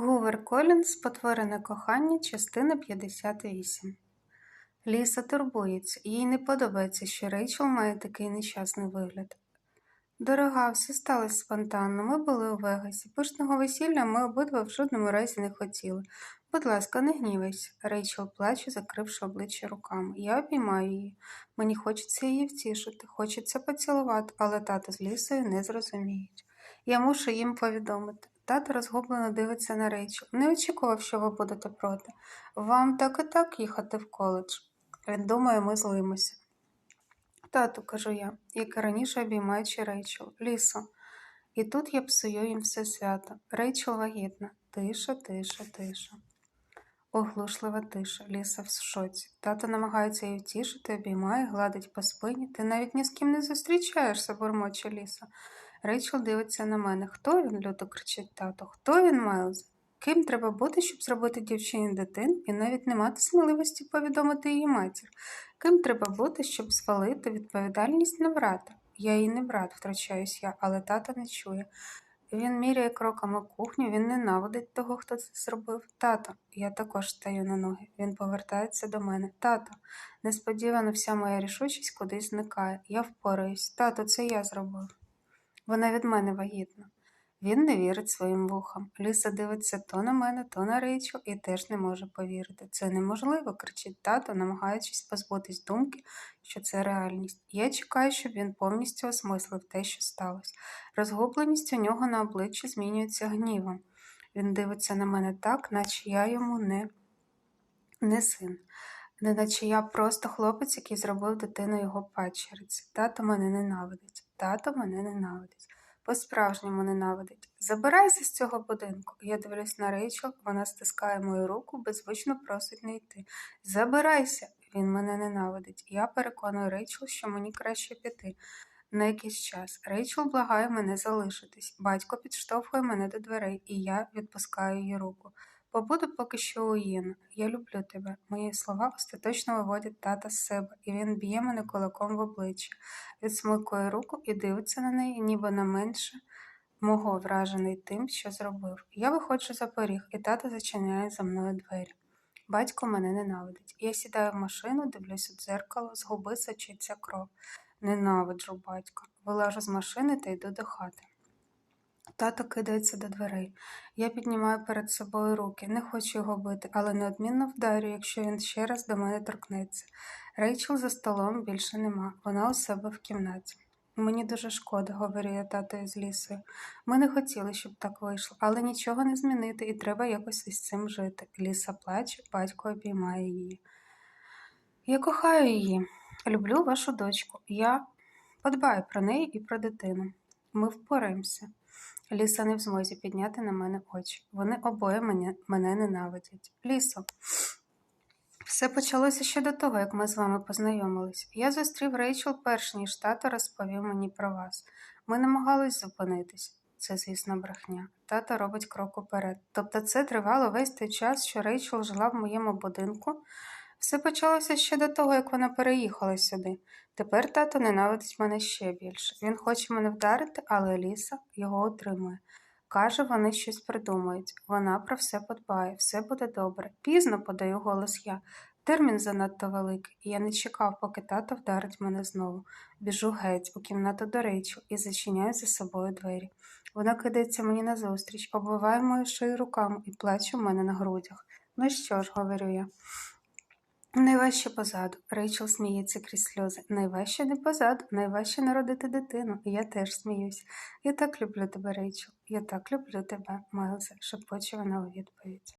Гувер Колінс Потворене кохання, частина 58. Ліса турбується, їй не подобається, що Рейчел має такий нещасний вигляд. Дорога, все сталося спонтанно. Ми були у Вегасі. Пишного весілля ми обидва в жодному разі не хотіли. Будь ласка, не гнівайся. Рейчел плаче, закривши обличчя руками. Я обіймаю її. Мені хочеться її втішити, хочеться поцілувати, але тато з лісою не зрозуміють. Я мушу їм повідомити. Тато розгублено дивиться на Рейчел. Не очікував, що ви будете проти. Вам так і так їхати в коледж. Він думає, ми злимося. Тату, кажу я, як і раніше обіймаючи Рейчел. Лісо. І тут я псую їм все свято. Рейчел вагітна. Тиша, тиша, тиша. Оглушлива тиша, ліса в шоці. Тато намагається її втішити, обіймає, гладить по спині. Ти навіть ні з ким не зустрічаєшся, бурмоче ліса. Рейчел дивиться на мене. Хто він? люто кричить тато. Хто він, Майлз? Ким треба бути, щоб зробити дівчині дитин і навіть не мати сміливості повідомити її матір? Ким треба бути, щоб звалити відповідальність на брата? Я її не брат, втрачаюсь я, але тато не чує. Він міряє кроками кухню, він ненавидить того, хто це зробив. Тато, я також стаю на ноги. Він повертається до мене. Тато, несподівано вся моя рішучість кудись зникає. Я впораюсь. Тато, це я зробив. Вона від мене вагітна. Він не вірить своїм вухам. Ліса дивиться то на мене, то на Рейчел і теж не може повірити. Це неможливо, кричить тато, намагаючись позбутись думки, що це реальність. Я чекаю, щоб він повністю осмислив те, що сталося. Розгубленість у нього на обличчі змінюється гнівом. Він дивиться на мене так, наче я йому не, не син. Неначе я просто хлопець, який зробив дитину його падчериці. Тато мене ненавидить. Тато мене ненавидить. По-справжньому ненавидить. Забирайся з цього будинку. Я дивлюсь на Рейчел, вона стискає мою руку, беззвучно просить не йти. Забирайся! Він мене ненавидить. Я переконую Рейчел, що мені краще піти. На якийсь час Рейчел благає мене залишитись. Батько підштовхує мене до дверей, і я відпускаю її руку. Побуду поки що у Ієна. Я люблю тебе. Мої слова остаточно виводять тата з себе, і він б'є мене кулаком в обличчя, відсмикує руку і дивиться на неї, ніби на менше мого вражений тим, що зробив. Я виходжу за поріг, і тато зачиняє за мною двері. Батько мене ненавидить. Я сідаю в машину, дивлюсь у дзеркало, з губи сочиться кров. Ненавиджу батька. Вилажу з машини та йду до хати. Тато кидається до дверей. Я піднімаю перед собою руки, не хочу його бити, але неодмінно вдарю, якщо він ще раз до мене торкнеться. Рейчел за столом більше нема, вона у себе в кімнаті. Мені дуже шкода, говорю я татою з лісою. Ми не хотіли, щоб так вийшло, але нічого не змінити, і треба якось із цим жити. Ліса плаче, батько обіймає її. Я кохаю її, люблю вашу дочку. Я подбаю про неї і про дитину. Ми впораємося. Ліса не в змозі підняти на мене очі. Вони обоє мене, мене ненавидять. Лісо. Все почалося ще до того, як ми з вами познайомились. Я зустрів Рейчел перш ніж тато розповів мені про вас. Ми намагались зупинитись. Це, звісно, брехня. Тато робить крок уперед. Тобто це тривало весь той час, що Рейчел жила в моєму будинку. Все почалося ще до того, як вона переїхала сюди. Тепер тато ненавидить мене ще більше. Він хоче мене вдарити, але Ліса його утримує. Каже, вони щось придумають. Вона про все подбає, все буде добре. Пізно подаю голос я. Термін занадто великий, і я не чекав, поки тато вдарить мене знову. Біжу геть у кімнату до Рейчу і зачиняю за собою двері. Вона кидається мені назустріч, обвиває мою шию руками і плаче в мене на грудях. Ну що ж, говорю я. Найважче позаду. Рейчел сміється крізь сльози. Найважче не позаду, найважче народити дитину. Я теж сміюсь. Я так люблю тебе, Рейчел. Я так люблю тебе, Майлзе, шепоче вона у відповідь.